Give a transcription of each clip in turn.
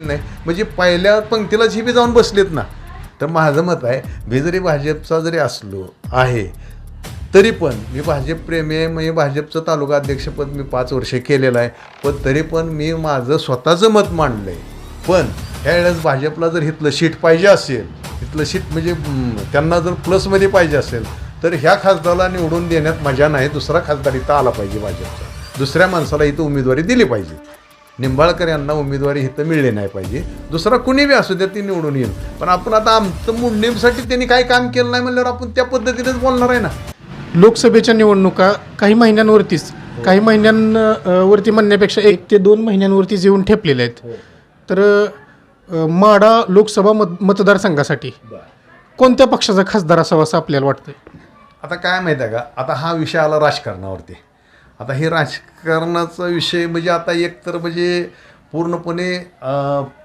नाही. म्हणजे पहिल्या पंक्तीलाच ही बी जाऊन बसलेत ना तर माझं मत आहे मी जरी भाजपचा जरी असलो आहे तरी पण मी भाजप प्रेमी आहे म्हणजे भाजपचं तालुका अध्यक्षपद मी पाच वर्षे केलेलं आहे पण तरी पण मी माझं स्वतःचं मत मांडलं आहे पण त्यावेळेस भाजपला जर इथलं सीट पाहिजे असेल इथलं सीट म्हणजे त्यांना जर प्लसमध्ये पाहिजे असेल तर ह्या खासदाराला निवडून देण्यात मजा नाही दुसरा खासदार इथं आला पाहिजे भाजपचा. दुसऱ्या माणसाला इथं उमेदवारी दिली पाहिजे. निंबाळकर यांना उमेदवारी इथं मिळली नाही पाहिजे. दुसरा कुणी बी असू द्या ती निवडून येईल. पण आपण आता आमचं मुंडीसाठी त्यांनी काही काम केलं नाही म्हणल्यावर आपण त्या पद्धतीनेच बोलणार आहे ना? लोकसभेच्या निवडणुका काही महिन्यांवरतीच काही महिन्यांवरती म्हणण्यापेक्षा एक ते दोन महिन्यांवरतीच येऊन ठेपलेले आहेत. तर अ, माडा लोकसभा मत मतदारसंघासाठी कोणत्या पक्षाचा खासदार असावा असं आपल्याला वाटतंय? आता काय माहीत आहे का? आता हा विषय आला राजकारणावरती. आता हे राजकारणाचा विषय म्हणजे आता एक तर म्हणजे पूर्णपणे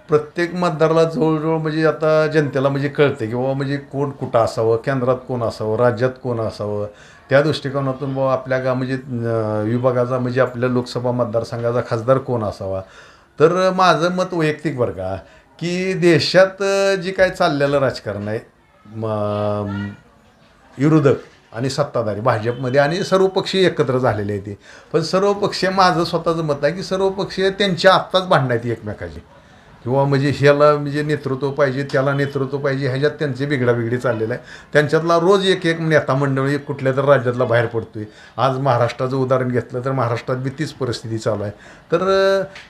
प्रत्येक मतदाराला जवळजवळ म्हणजे आता जनतेला म्हणजे कळते की बाबा म्हणजे कोण कुठं असावं केंद्रात कोण असावं राज्यात कोण असावं? त्या दृष्टिकोनातून बाबा आपल्या गा म्हणजे विभागाचा म्हणजे आपल्या लोकसभा मतदारसंघाचा खासदार कोण असावा? तर माझं मत वैयक्तिक बरं का की देशात जे काय चाललेलं राजकारण आहे म- विरोधक आणि सत्ताधारी भाजपमध्ये आणि सर्वपक्षीय एकत्र झालेले आहे ते. पण सर्वपक्षीय माझं स्वतःचं मत आहे की सर्वपक्षीय त्यांच्या आत्ताच भांडणं आहेत एकमेकाची. किंवा म्हणजे ह्याला म्हणजे नेतृत्व पाहिजे त्याला नेतृत्व पाहिजे ह्याच्यात त्यांचे बिघडाबिघडी चाललेलं आहे. त्यांच्यातला रोज एक एक नेता मंडळ कुठल्या तर राज्यातला बाहेर पडतोय. आज महाराष्ट्राचं उदाहरण घेतलं तर महाराष्ट्रात बी तीच परिस्थिती चालू आहे. तर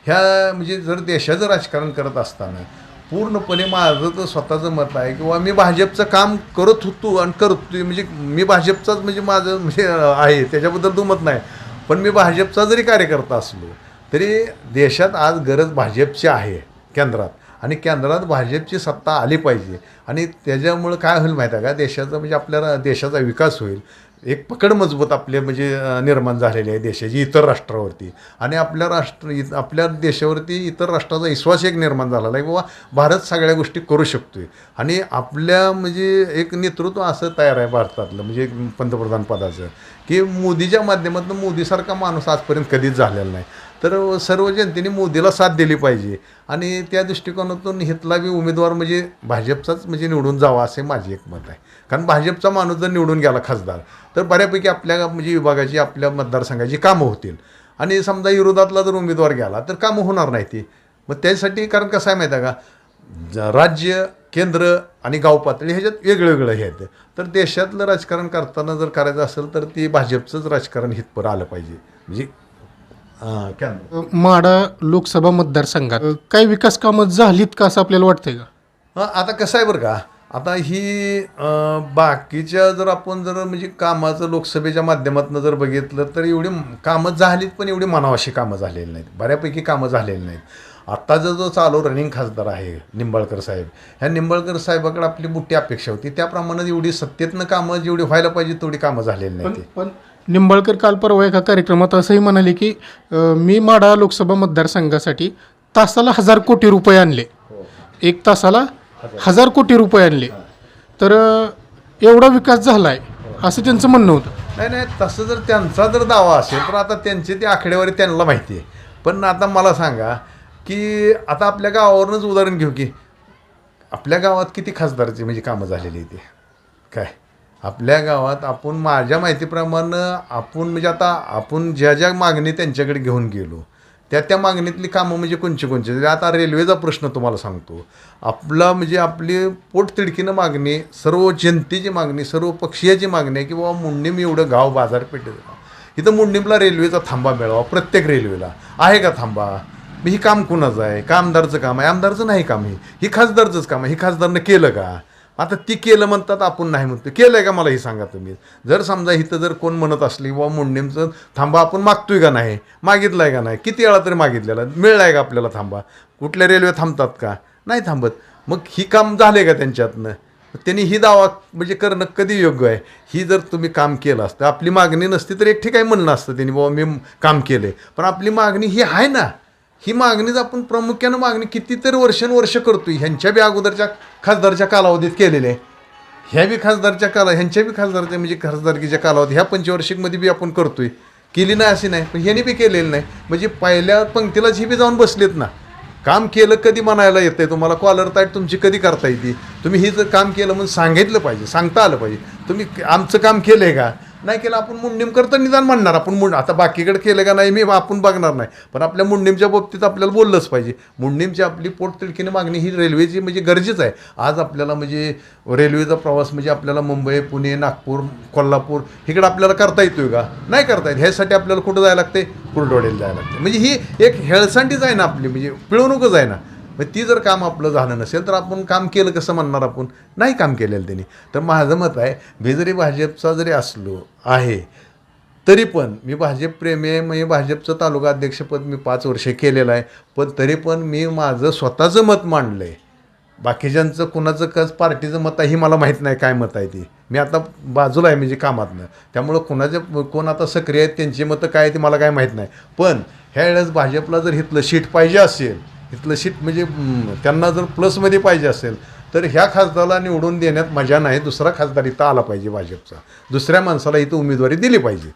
ह्या म्हणजे जर देशाचं राजकारण करत असताना पूर्णपणे माझं तर स्वतःचं मत आहे किंवा मी भाजपचं काम करत होतो आणि करत म्हणजे मी भाजपचाच म्हणजे माझं म्हणजे आहे त्याच्याबद्दल दुमत नाही. पण मी भाजपचा जरी कार्यकर्ता असलो तरी देशात आज गरज भाजपची आहे केंद्रात. आणि केंद्रात भाजपची सत्ता आली पाहिजे. आणि त्याच्यामुळं काय होईल माहीत आहे का? देशाचा म्हणजे आपल्याला देशाचा विकास होईल. एक पकड मजबूत आपले म्हणजे निर्माण झालेली आहे देशाची इतर राष्ट्रावरती. आणि आपल्या राष्ट्र इ- आपल्या देशावरती इतर राष्ट्राचा विश्वास एक निर्माण झालेला आहे. बाबा भारत सगळ्या गोष्टी करू शकतोय. आणि आपल्या म्हणजे एक नेतृत्व असं तयार आहे भारतातलं म्हणजे एक पंतप्रधान पदाचं. की मोदीच्या माध्यमातून मोदीसारखा माणूस आजपर्यंत कधीच झालेला नाही. तर सर्व जनतेने मोदीला साथ दिली पाहिजे. आणि त्या दृष्टिकोनातून हितला बी उमेदवार म्हणजे भाजपचाच म्हणजे निवडून जावा असे माझे एक मत आहे. कारण भाजपचा माणूस जर निवडून गेला खासदार तर बऱ्यापैकी आपल्या म्हणजे विभागाची आपल्या मतदारसंघाची कामं होतील. आणि समजा विरोधातला जर उमेदवार गेला तर कामं होणार नाही ती. मग त्यासाठी कारण कसं आहे माहीत आहे का? ज- राज्य केंद्र आणि गाव पातळी ह्याच्यात वेगळं वेगळं हे आहेत. तर देशातलं राजकारण करताना जर करायचं असेल तर ते भाजपचंच राजकारण हितपर आलं पाहिजे. म्हणजे हां माडा लोकसभा मतदारसंघात अ, काही विकास कामं झालीत का असं आपल्याला वाटतंय का? हां आता कसं आहे बरं का आता ही अं, बाकीच्या जर आपण जर म्हणजे कामाचं लोकसभेच्या माध्यमातून जर बघितलं तर एवढी कामं झालीत पण एवढी मनावाशी कामं झालेली नाहीत. बऱ्यापैकी कामं झालेली नाहीत. आत्ताचा जो चालू रनिंग खासदार आहे निंबाळकर साहेब ह्या निंबाळकर साहेबाकडे आपली मोठी अपेक्षा होती. त्याप्रमाणे एवढी सत्तेतनं कामं जेवढी व्हायला पाहिजे तेवढी कामं झालेली नाही ती पण निंबाळकर काल परवा एका कार्यक्रमात असंही म्हणाले की मी माडा लोकसभा मतदारसंघासाठी तासाला हजार कोटी रुपये आणले. एक तासाला हजार कोटी रुपये आणले. तर एवढा विकास झाला आहे असं त्यांचं म्हणणं होतं. नाही नाही तसं जर त्यांचा जर दावा असेल तर आता त्यांची ती आकडेवारी त्यांना माहिती आहे. पण आता मला सांगा की आता आपल्या गावावरूनच उदाहरण घेऊ की आपल्या गावात किती खासदारची म्हणजे कामं झालेली आहे ते? काय? आपल्या गावात आपण माझ्या माहितीप्रमाणे आपण म्हणजे आता आपण ज्या ज्या मागणी त्यांच्याकडे घेऊन गेलो त्या त्या मागणीतली कामं म्हणजे कोणची कोणची? म्हणजे आता रेल्वेचा प्रश्न तुम्हाला सांगतो. आपला म्हणजे आपली पोटतिडकीनं मागणी सर्व जनतेची मागणी सर्व पक्षीयाची मागणी आहे की बाबा मुंडीम एवढं गाव बाजारपेठेत इथं मुंडीमला रेल्वेचा थांबा मिळावा प्रत्येक रेल्वेला. आहे का थांबा? मग ही काम कुणाचं आहे? का आमदारचं काम आहे. आमदारचं नाही काम हे. ही खासदारचंच काम आहे. ही खासदारनं केलं का? आता ती केलं म्हणतात आपण नाही म्हणतो केलं आहे का मला हे सांगा तुम्ही? जर समजा इथं जर कोण म्हणत असली बाबा मुंडेमचं थांबा आपण मागतोय का नाही? मागितलं आहे का नाही? किती वेळा तरी मागितलेला? मिळला आहे का आपल्याला थांबा? कुठल्या रेल्वे थांबतात का? नाही थांबत. मग ही काम झाले का त्यांच्यातनं? त्यांनी ही दावा म्हणजे करणं कधी योग्य आहे? ही जर तुम्ही काम केलं असतं आपली मागणी नसती तर एक ठिकाणी म्हणणं असतं त्यांनी बाबा मी काम केले पण आपली मागणी ही आहे ना. ही मागणीच आपण प्रामुख्यानं मागणी कितीतरी वर्षानुवर्ष करतो ह्यांच्या बी अगोदरच्या खासदारच्या कालावधीत केलेले. आहे ह्या बी खासदारच्या काला ह्यांच्या बी खासदारच्या म्हणजे खासदारकीच्या कालावधी ह्या पंचवार्षिकमध्ये बी आपण करतोय. केली नाही अशी नाही पण ह्यांनी बी केलेली नाही. म्हणजे पहिल्या पंक्तीलाच ही बी जाऊन बसलेत ना. काम केलं कधी म्हणायला येतंय? तुम्हाला कॉलर ताईट तुमची कधी करता येते? तुम्ही हे जर काम केलं म्हणून सांगितलं पाहिजे सांगता आलं पाहिजे. तुम्ही आमचं काम केलं आहे का? नाही केलं आपण मुंडीम करता निदान म्हणणार आपण मुंड आता बाकीकडे केलं का नाही मी आपण बघणार नाही. पण आपल्या मुंडीमच्या बाबतीत आपल्याला बोललंच पाहिजे. मुंडीमची आपली पोटतिडकीने मागणी ही रेल्वेची म्हणजे गरजेचं आहे. आज आपल्याला म्हणजे रेल्वेचा प्रवास म्हणजे आपल्याला मुंबई पुणे नागपूर कोल्हापूर इकडे आपल्याला करता येतोय का? नाही करता येत. ह्यासाठी आपल्याला कुठं जायला लागते कुरडवाडीला जायला लागते म्हणजे ही एक हेळसांडीच आहे ना आपली. म्हणजे पिळवणूकच आहे ना. मग ती जर काम आपलं झालं नसेल तर आपण काम केलं कसं म्हणणार आपण? नाही काम केलेलं त्यांनी. तर माझं मत आहे मी जरी भाजपचा जरी असलो आहे तरी पण मी भाजप प्रेमी आहे म्हणजे भाजपचं तालुका अध्यक्षपद मी पाच वर्ष केलेलं आहे पण तरी पण मी माझं स्वतःचं मत मांडलं आहे बाकीच्यांचं कुणाचं कस पार्टीचं मत आहे ही मला माहीत नाही काय मत आहे ती. मी आता बाजूला आहे म्हणजे कामातनं. त्यामुळं कुणाचे कोण आता सक्रिय आहेत त्यांची मतं काय आहे ते मला काय माहीत नाही. पण ह्या वेळेस भाजपला जर इथलं शीट पाहिजे असेल इथलं सीट म्हणजे त्यांना जर प्लसमध्ये पाहिजे असेल तर ह्या खासदाराला निवडून देण्यात मजा नाही. दुसरा खासदार इथं आला पाहिजे भाजपचा. दुसऱ्या माणसाला इथं उमेदवारी दिली पाहिजे.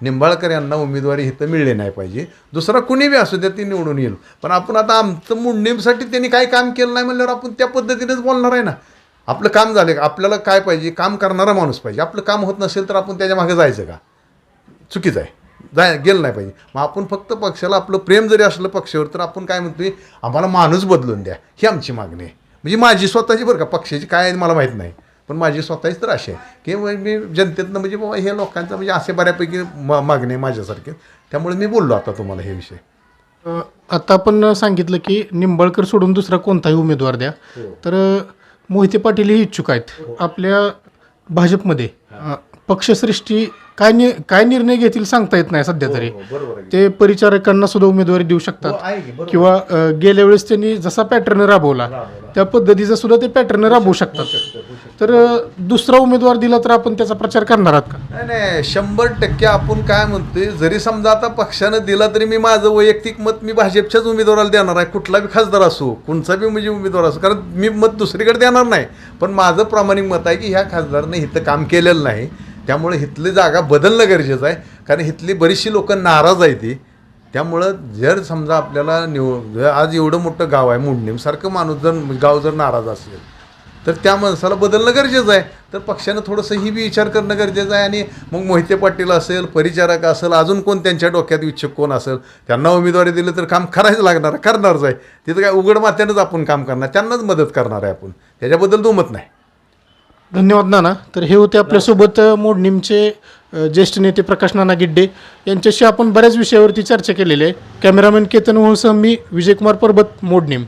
निंबाळकर यांना उमेदवारी इथं मिळली नाही पाहिजे. दुसरा कुणी बी असू द्या ती निवडून येईल. पण आपण आता आमचं मुंडेमसाठी त्यांनी काय काम केलं नाही म्हणल्यावर आपण त्या पद्धतीनेच बोलणार आहे ना. आपलं काम झालं का? आपल्याला काय पाहिजे? काम करणारा माणूस पाहिजे. आपलं काम होत नसेल तर आपण त्याच्यामागे जायचं का? चुकीचं आहे. जाय गेलं नाही पाहिजे. मग आपण फक्त पक्षाला आपलं प्रेम जरी असलं पक्षावर तर आपण काय म्हणतोय आम्हाला माणूस बदलून द्या. ही आमची मागणी आहे. म्हणजे माझी स्वतःची बरं का पक्षाची काय आहे मला माहीत नाही. पण माझी स्वतःची तर अशी आहे. की मी जनतेतनं म्हणजे बाबा हे लोकांचं म्हणजे असे बऱ्यापैकी मा मागणी आहे माझ्यासारखे. त्यामुळे मी बोललो आता तुम्हाला हे विषय. आता आपण सांगितलं की निंबाळकर सोडून दुसरा कोणताही उमेदवार द्या. तर अ, मोहिते पाटील हे इच्छुक आहेत. आपल्या भाजपमध्ये पक्षश्रेष्ठी काय नि काय निर्णय घेतील सांगता येत नाही सध्या तरी. बरोबर ते परिचारकांना सुद्धा उमेदवारी देऊ शकतात. आहे की बरोबर. किंवा अ, गेल्या वेळेस त्यांनी जसा पॅटर्न राबवला त्या पद्धतीचा सुद्धा ते पॅटर्न राबवू शकतात. तर अ, दुसरा उमेदवार दिला तर आपण त्याचा प्रचार करणार आहात का? नाही नाही शंभर टक्के आपण काय म्हणतोय जरी समजा आता पक्षानं दिला तरी मी माझं वैयक्तिक मत मी भाजपच्याच उमेदवाराला देणार आहे. कुठला बी खासदार असो कोणचा बी म्हणजे उमेदवार असो कारण मी मत दुसरीकडे देणार नाही. पण माझं प्रामाणिक मत आहे की ह्या खासदारनं इथं काम केलेलं नाही. त्यामुळे इथली जागा बदलणं गरजेचं आहे. कारण इथली बरीचशी लोकं नाराज आहे ती त्यामुळं जर समजा आपल्याला निव जर आज एवढं मोठं गाव आहे मुंडणीमसारखं माणूस जर गाव जर नाराज असेल तर त्या माणसाला बदलणं गरजेचं आहे. तर पक्षानं थोडंसं ही बी विचार करणं गरजेचं आहे. आणि मग मोहिते पाटील असेल परिचारक असेल अजून कोण त्यांच्या डोक्यात इच्छुक कोण असेल त्यांना उमेदवारी दिली तर काम करायचं लागणार करणारच आहे. तिथं काय उघड मात्यानंच आपण काम करणार त्यांनाच मदत करणार आहे आपण. त्याच्याबद्दल दुमत नाही. धन्यवाद नाना. तर हे होते आपल्यासोबत अ, ज्येष्ठ नेते प्रकाश नाना गिड्डे. यांच्याशी आपण बऱ्याच विषयावरती चर्चा केलेली आहे. कॅमेरामॅन केतन मोहसह मी विजयकुमार परबत मोडणीम